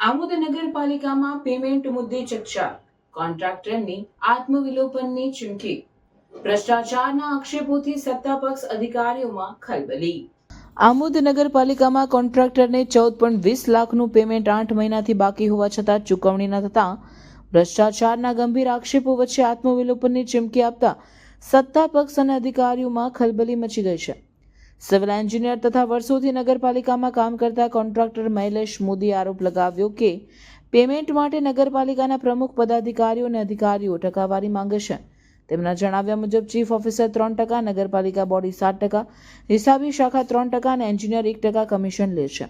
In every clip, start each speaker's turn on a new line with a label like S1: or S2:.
S1: આમોદ નગરપાલિકામાં પેમેન્ટ મુદ્દે ચર્ચા. કોન્ટ્રાક્ટરની આત્મવિલોપનની ચીમકી. ભ્રષ્ટાચારના આક્ષેપોથી સત્તાપક્ષ અધિકારીઓમાં ખલબલી. આમોદ નગરપાલિકામાં કોન્ટ્રાક્ટરને ચૌદ પોઈન્ટ વીસ લાખનું પેમેન્ટ આઠ મહિનાથી બાકી હોવા છતાં ચૂકવણી ન થતાં ભ્રષ્ટાચારના ગંભીર આક્ષેપો વચ્ચે આત્મવિલોપનની ચીમકી આપતા સત્તાપક્ષ અને અધિકારીઓમાં ખલબલી મચી ગઈ છે. સિવિલ એન્જિનિયર તથા વર્ષોથી નગરપાલિકામાં કામ કરતા કોન્ટ્રાક્ટર મૈલેશ મોદીએ આરોપ લગાવ્યો કે પેમેન્ટ માટે નગરપાલિકાના પ્રમુખ પદાધિકારીઓ અને અધિકારીઓ ટકાવારી માંગે છે. તેમના જણાવ્યા મુજબ, ચીફ ઓફિસર ત્રણ ટકા, નગરપાલિકા બોડી સાત ટકા, હિસાબી શાખા ત્રણ ટકા અને એન્જિનિયર એક ટકા કમિશન લે છે.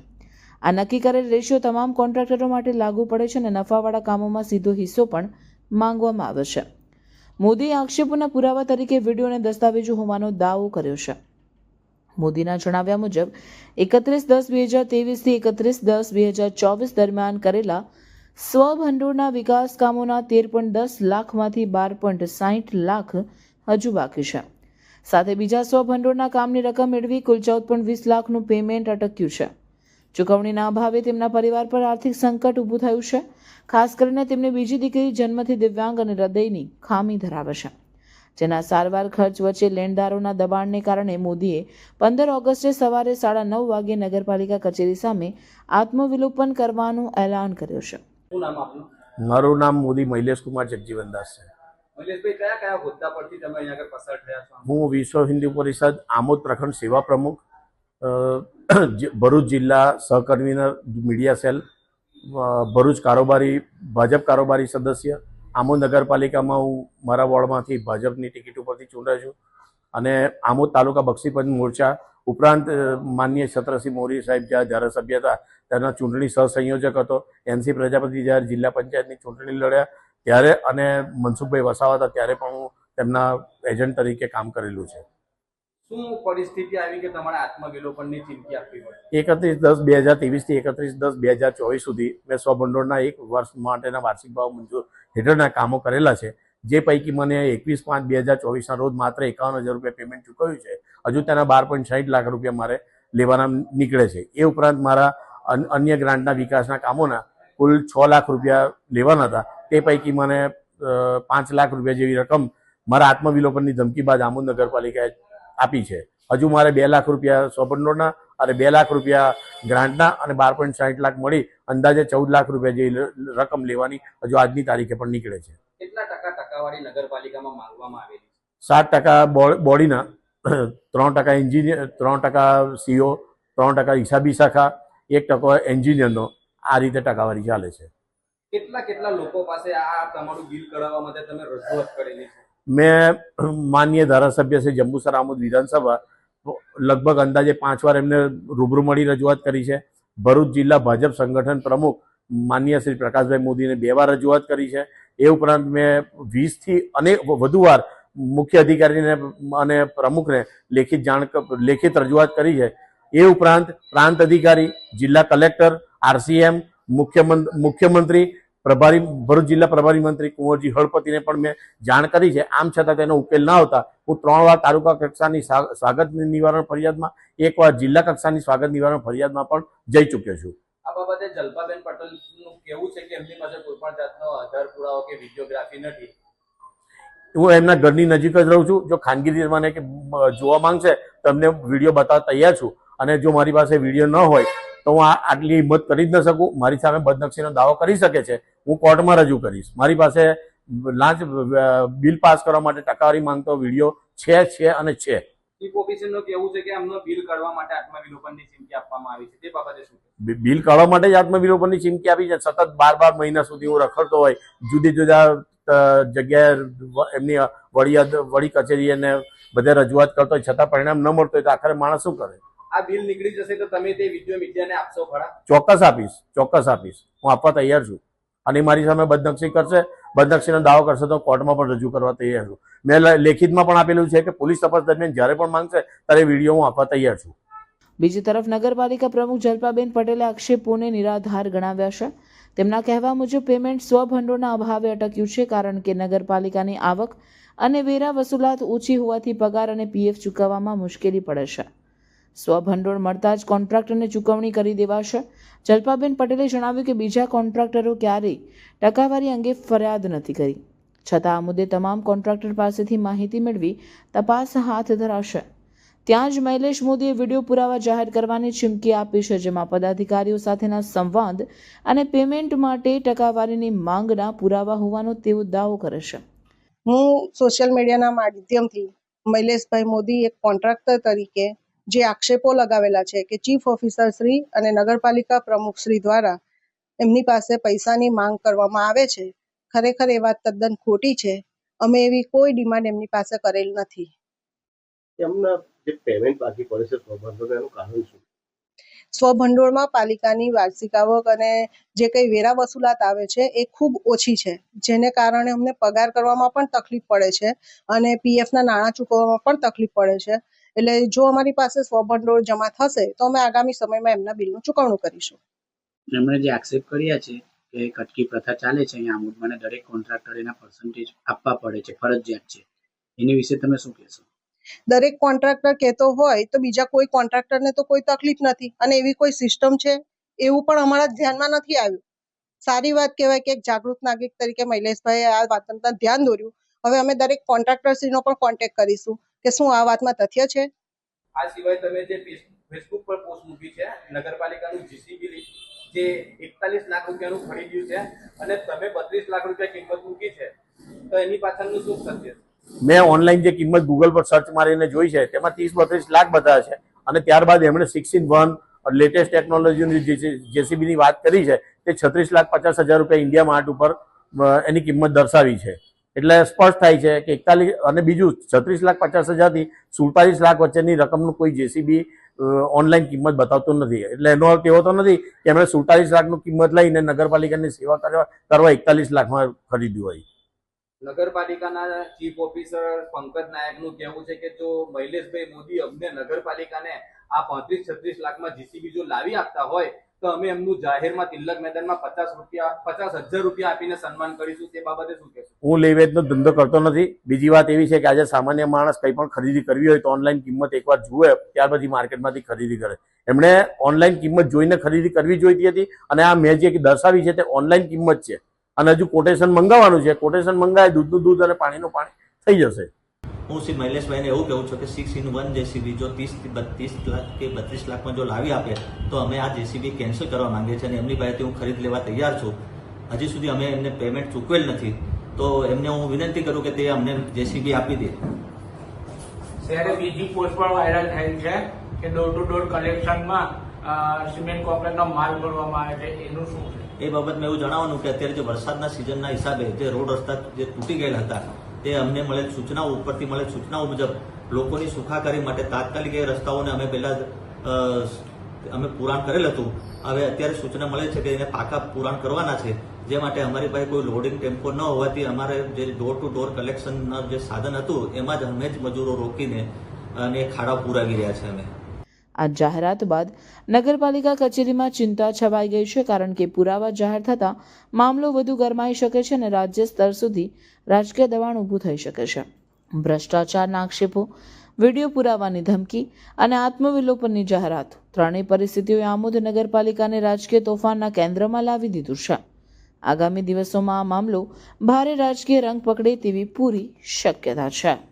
S1: આ નક્કી કરેલ રેશિયો તમામ કોન્ટ્રાક્ટરો માટે લાગુ પડે છે અને નફાવાળા કામોમાં સીધો હિસ્સો પણ માંગવામાં આવે છે. મોદીએ આક્ષેપોના પુરાવા તરીકે વીડિયો અને દસ્તાવેજો હોવાનો દાવો કર્યો છે. મોદીના જણાવ્યા મુજબ, એકત્રીસ દસ બે હજાર તેવીસથી એકત્રીસ દસ બે હજાર ચોવીસ દરમિયાન કરેલા સ્વભંડોળના વિકાસ કામોના તેર પોઈન્ટ દસ લાખમાંથી બાર પોઈન્ટ સાહીઠ લાખ હજુ બાકી છે. સાથે બીજા સ્વભંડોળના કામની રકમ મેળવી કુલ ચૌદ પોઈન્ટ વીસ લાખનું પેમેન્ટ અટક્યું છે. ચૂકવણીના અભાવે તેમના પરિવાર પર આર્થિક સંકટ ઊભું થયું છે. ખાસ કરીને તેમની બીજી દીકરી જન્મથી દિવ્યાંગ અને હૃદયની ખામી ધરાવે છે. જેના સારવાર ખર્ચ વચ્ચે લેણદારોના દબાણને કારણે મોદીએ પંદર ઓગસ્ટે સવારે સાડા નવ વાગ્યે નગરપાલિકા કચેરી સામે આત્મવિલોપન કરવાનું એલાન કર્યું છે.
S2: મારું નામ મોદી મૈલેશ કુમાર જગજીવનદાસ છે.
S3: મહેશભાઈ કયા કયા હોદ્દા પરથી તમે અહીંયા આગળ પસાર થયા છો?
S2: હું વિશ્વ હિન્દુ પરિષદ આમોદ પ્રખંડ સેવા પ્રમુખ ભરૂચ જિલ્લા સહકન્વીનર મીડિયા સેલ ભરૂચ કારોબારી ભાજપ કારોબારી સદસ્ય આમોદ નગરપાલિકામાં હું મારા વોર્ડમાંથી ભાજપની ટિકિટ ઉપરથી ચૂંટાયો છું. અને આમોદ તાલુકા બક્ષીપંચ મોરચા ઉપરાંત માનનીય છત્રસિંહ મોરી સાહેબ જ્યાં ધારાસભ્ય હતા તેના ચૂંટણી સહસંયોજક હતો. એનસી પ્રજાપતિ જ્યારે જિલ્લા પંચાયતની ચૂંટણી લડ્યા ત્યારે અને મનસુખભાઈ વસાવા હતા ત્યારે પણ હું તેમના એજન્ટ તરીકે કામ કરેલું છે.
S3: શું પરિસ્થિતિ આવી કે તમારે આત્મવિલોપનની ચીમકી આપવી પડે
S2: એકત્રીસ દસ બે હજાર ત્રેવીસથી એકત્રીસ દસ બે હજાર ચોવીસ સુધી મેં સ્વભંડોળના એક વર્ષ માટેના વાર્ષિક ભાવ મંજૂર હેઠળના કામો કરેલા છે. જે પૈકી મને એકવીસ પાંચ બે હજાર ચોવીસના રોજ માત્ર એકાવન હજાર રૂપિયા પેમેન્ટ ચૂકવ્યું છે. હજુ તેના બાર પોઈન્ટ સાઠ લાખ રૂપિયા મારે લેવાના નીકળે છે. એ ઉપરાંત મારા અન- અન્ય ગ્રાન્ટના વિકાસના કામોના કુલ છ લાખ રૂપિયા લેવાના હતા. તે પૈકી મને પાંચ લાખ રૂપિયા જેવી રકમ મારા આત્મવિલોપનની ધમકી બાદ આમોદ નગરપાલિકાએ આપી છે. હજુ મારે બે લાખ રૂપિયા સ્વભંડોળના અને બે લાખ રૂપિયા ગ્રાન્ટના અને બાર પોઈન્ટ સાઠ લાખ મળી. અંદાજે ચૌદ લાખ રૂપિયા જેવી રકમ લેવાની હજુ આજની તારીખે પણ નીકળે છે.
S3: કેટલા ટકા ટકાવારી નગરપાલિકામાં માંગવામાં આવેલી
S2: સાત ટકા બોડીના ત્રણ ટકા એન્જિનિયર ત્રણ ટકા સીઓ ત્રણ ટકા હિસાબી શાખા એક ટકો એન્જિનિયરનો આ રીતે ટકાવારી ચાલે છે.
S3: કેટલા કેટલા લોકો પાસે આ તમારું બિલ કઢાવવા માટે તમે રજૂઆત કરેલી છે?
S2: મેં માન્ય ધારાસભ્ય છે જંબુસર આમોદ વિધાનસભા લગભગ અંદાજે પાંચ વાર એમને રૂબરૂ મળી રજૂઆત કરી છે. ભરૂચ જિલ્લા ભાજપ સંગઠન પ્રમુખ માન્ય શ્રી પ્રકાશભાઈ મોદીને બે વાર રજૂઆત કરી છે. એ ઉપરાંત મેં વીસથી અનેક વધુ વાર મુખ્ય અધિકારીને અને પ્રમુખને લેખિત જાણ લેખિત રજૂઆત કરી છે. એ ઉપરાંત પ્રાંત અધિકારી, જિલ્લા કલેક્ટર, આરસીએમ મુખ્યમંત્રી પ્રભારી ભરૂચ જિલ્લા પ્રભારી મંત્રી કુંવરજી હળપતિને પણ મેં જાણ કરી છે. આમ છતાં તેનો ઉકેલ ના આવતા હું ત્રણ વાર તાલુકા કક્ષાની સ્વાગત નિવારણ ફરિયાદમાં એક વાર જિલ્લા કક્ષાની સ્વાગત નિવારણ ફરિયાદમાં પણ જઈ ચૂક્યો છું.
S3: આ બાબતે જલ્પાબેન પટેલનું કેવું છે કે એમની પાસે કોઈ પણ જાતનો આધાર પુરાવો કે વિડીયોગ્રાફી નથી?
S2: હું એમના ઘરની નજીક જ રહું છું. જો ખાનગી રીતે મને કે જોવા માંગશે તમને વીડિયો બતાવવા તૈયાર છું. અને જો મારી પાસે વીડિયો ન હોય તો હું આ આટલી હિંમત કરી જ ન શકું. મારી સામે બદનક્ષીનો દાવો કરી શકે છે. હું કોર્ટમાં રજૂ કરીશ. મારી પાસે લાંચ બિલ પાસ કરવા માટે ટકાવારી માંગતો વીડિયો છે છે અને છે.
S3: બિલ કાઢવા માટે
S2: જ આત્મવિલોપનની ચીમકી આપી છે. સતત બાર બાર મહિના સુધી હું રખડતો હોય જુદી જુદા જગ્યાએ એમની વડી વડી કચેરી અને બધે રજૂઆત કરતો હોય છતાં પરિણામ ન મળતો હોય તો આખરે માણસ શું કરે?
S3: આ બિલ નીકળી જશે તો તમે તે વીડિયો મીડિયાને આપશો ખરા?
S2: ચોક્કસ આપીશ ચોક્કસ આપીશ. હું આપવા તૈયાર છું. અને મારી સામે બદનક્ષી કરશે, બદનક્ષીનો દાવો કરશે તો કોર્ટમાં પણ રજૂ કરવા તૈયાર છું. મેં લેખિતમાં પણ આપેલું છે કે પોલીસ તપાસ દરમિયાન જ્યારે પણ માંગશે ત્યારે વીડિયો હું આપવા તૈયાર છું.
S1: બીજી તરફ નગરપાલિકા પ્રમુખ જલ્પાબેન પટેલે આક્ષેપોને નિરાધાર ગણાવ્યા છે. તેમના કહેવા મુજબ પેમેન્ટ સ્વભંડોળના અભાવે અટક્યું છે કારણ કે નગરપાલિકાની આવક અને વેરા વસૂલાત ઓછી હોવાથી પગાર અને પીએફ ચૂકવવામાં મુશ્કેલી પડે છે. સ્વભંડોળ મળતા જ કોન્ટ્રાક્ટરને ચૂકવણી કરી દેવાશે. જલ્પાબેન પટેલે જણાવ્યું કે બીજા કોન્ટ્રાક્ટરો ક્યારેય ટકાવારી અંગે ફરિયાદ નથી કરી. છતાં આ મુદ્દે તમામ કોન્ટ્રાક્ટર પાસેથી માહિતી મેળવી તપાસ હાથ ધરાશે. ત્યાં જ મૈલેશ મોદીએ વીડિયો પુરાવા જાહેર કરવાની ચીમકી આપી છે, જેમાં પદાધિકારીઓ સાથેના સંવાદ અને પેમેન્ટ માટે ટકાવારીની માંગના પુરાવા હોવાનો તેઓ દાવો કરે છે.
S4: હું સોશિયલ મીડિયાના માધ્યમથી મૈલેશભાઈ મોદી એક કોન્ટ્રાક્ટર તરીકે જે આક્ષેપો લગાવેલા છે કે ચીફ ઓફિસર શ્રી અને નગરપાલિકા પ્રમુખ શ્રી દ્વારા એમની પાસે પૈસાની માંગ કરવામાં આવે છે ખરેખર એ વાત તદ્દન ખોટી છે. અમે એવી કોઈ ડિમાન્ડ એમની પાસે કરેલ નથી.
S5: એમના જે પેમેન્ટ બાકી પડે છે સ્વભાવનું કારણ શું?
S4: સ્વભંડોળમાં પાલિકાની વાર્ષિક આવક અને જે કંઈ વેરા વસૂલાત આવે છે એ ખૂબ ઓછી છે જેને કારણે અમને પગાર કરવામાં પણ તકલીફ પડે છે અને પીએફના નાણાં ચૂકવવામાં પણ તકલીફ પડે છે. એટલે જો અમારી પાસે સ્વભંડોળ જમા થશે તો અમે આગામી સમયમાં એમના બિલનું ચૂકવણું કરીશું.
S6: એમણે જે આક્ષેપ કર્યા છે કે કટકી પ્રથા ચાલે છે અહીંયા આમોદમાં દરેક કોન્ટ્રાક્ટર એના પર્સન્ટેજ આપવા પડે છે ફરજિયાત છે. એની વિશે તમે શું કહેશો?
S4: દરેક કોન્ટ્રાક્ટર કહેતો હોય તો બીજા કોઈ કોન્ટ્રાક્ટરને તો કોઈ તકલીફ નથી. અને એવી કોઈ સિસ્ટમ છે એવું પણ અમારા ધ્યાનમાં નથી આવ્યું. સારી વાત કહેવાય કે એક જાગૃત નાગરિક તરીકે મૈલેશભાઈએ આ વાતનું ધ્યાન દોર્યું. હવે અમે દરેક કોન્ટ્રાક્ટરશ્રીનો પણ કોન્ટેક્ટ કરીશું. કે શું આ વાતમાં તથ્ય છે?
S3: આ સિવાય તમે જે ફેસબુક પર પોસ્ટ મૂકી છે નગરપાલિકાનું જીસીબી જે એકતાલીસ લાખ રૂપિયાનું ખરીદ્યું છે અને તમે બત્રીસ લાખ રૂપિયા કિંમત મૂકી છે તો એની પાછળનું શું સત્ય છે?
S2: મેં ઓનલાઈન જે કિંમત ગૂગલ પર સર્ચ મારીને જોઈ છે તેમાં ત્રીસ બત્રીસ લાખ બતાવે છે. અને ત્યારબાદ એમણે સિક્સ ઇન વન લેટેસ્ટ ટેકનોલોજીની જેસીબીની વાત કરી છે તે છત્રીસ લાખ પચાસ હજાર રૂપિયા ઇન્ડિયા માર્ટ ઉપર એની કિંમત દર્શાવી છે. એટલે સ્પષ્ટ થાય છે કે એકતાલીસ અને બીજું છત્રીસ લાખ પચાસ હજારથી સુડતાલીસ લાખ વચ્ચેની રકમનું કોઈ જેસીબી ઓનલાઈન કિંમત બતાવતું નથી. એટલે એનો અર્થ એવો તો નથી કે એમણે સુડતાલીસ લાખનું કિંમત લઈને નગરપાલિકાની સેવા કરવા કરવા એકતાલીસ લાખમાં ખરીદ્યું હોય.
S3: નગરપાલિકાના ચીફ ઓફિસર પંકજ નાયકનું કહેવું છે કે જો મહિલેશભાઈ મોદી અમને નગરપાલિકાને આ પાંત્રીસ છત્રીસ લાખમાં જીસીબી જો લાવી આપતા હોય તો અમે એમનું જાહેરમાં તિલક મેદાનમાં પચાસ રૂપિયા, પચાસ હજાર રૂપિયા આપીને સન્માન કરીશું, તે બાબતે શું કહેશો?
S2: હું લે વેચનો ધંધો કરતો નથી. બીજી વાત એવી છે કે આજે સામાન્ય માણસ કંઈ પણ ખરીદી કરવી હોય તો ઓનલાઈન કિંમત એકવાર જુએ, ત્યાર પછી માર્કેટમાંથી ખરીદી કરે. એમણે ઓનલાઈન કિંમત જોઈને ખરીદી કરવી જોઈતી હતી અને આ મેં જે દર્શાવી છે તે ઓનલાઈન કિંમત છે. અને હજુ કોટેશન મંગાવવાનું છે. કોટેશન મંગાવે, દૂધનું દૂધ અને પાણીનું પાણી થઈ જશે.
S7: હું શ્રી મૈલેશભાઈને એવું કહું છું કે સિક્સ ઇન વન જેસીબી જો ત્રીસ બત્રીસ લાખ કે બત્રીસ લાખમાં જો લાવી આપે તો અમે આ જેસીબી કેન્સલ કરવા માંગીએ છીએ અને એમની પાસેથી હું ખરીદ લેવા તૈયાર છું. હજી સુધી અમે એમને પેમેન્ટ ચૂકવેલ નથી. તો એમને હું વિનંતી કરું કે તે અમને જેસીબી આપી દે.
S8: ત્યારે બીજી પોસ્ટ પણ વાયરલ થઈ છે કે ડોર ટુ ડોર કલેક્શનમાં સિમેન્ટ કોપરેટનો માલ ભરવામાં આવે છે. એનું શું છે?
S7: એ બાબતમાં એવું જણાવવાનું કે અત્યારે જે વરસાદના સિઝનના હિસાબે જે રોડ રસ્તા જે તૂટી ગયેલા હતા તે અમને મળેલ સૂચનાઓ ઉપરથી મળેલ સૂચનાઓ મુજબ લોકોની સુખાકારી માટે તાત્કાલિક એ રસ્તાઓને અમે પહેલા અમે પુરાણ કરેલ હતું. હવે અત્યારે સૂચના મળે છે કે એને પાકા પુરાણ કરવાના છે. જે માટે અમારી પાસે કોઈ લોડિંગ ટેમ્પો ન હોવાથી અમારે જે ડોર ટુ ડોર કલેક્શનના જે સાધન હતું, એમાં જ અમે જ મજૂરો રોકીને અને ખાડા પુરાવી રહ્યા છે અમે.
S1: આ જાહેરાત બાદ નગરપાલિકા કચેરીમાં ચિંતા છવાઈ ગઈ છે કારણ કે પુરાવા જાહેર થતાં મામલો વધુ ગરમાઈ શકે છે અને રાજ્ય સ્તર સુધી રાજકીય દબાણ ઊભું થઈ શકે છે. ભ્રષ્ટાચારના આક્ષેપો, વીડિયો પુરાવાની ધમકી અને આત્મવિલોપનની જાહેરાત ત્રણેય પરિસ્થિતિઓએ આમોદ નગરપાલિકાને રાજકીય તોફાનના કેન્દ્રમાં લાવી દીધું છે. આગામી દિવસોમાં આ મામલો ભારે રાજકીય રંગ પકડે તેવી પૂરી શક્યતા છે.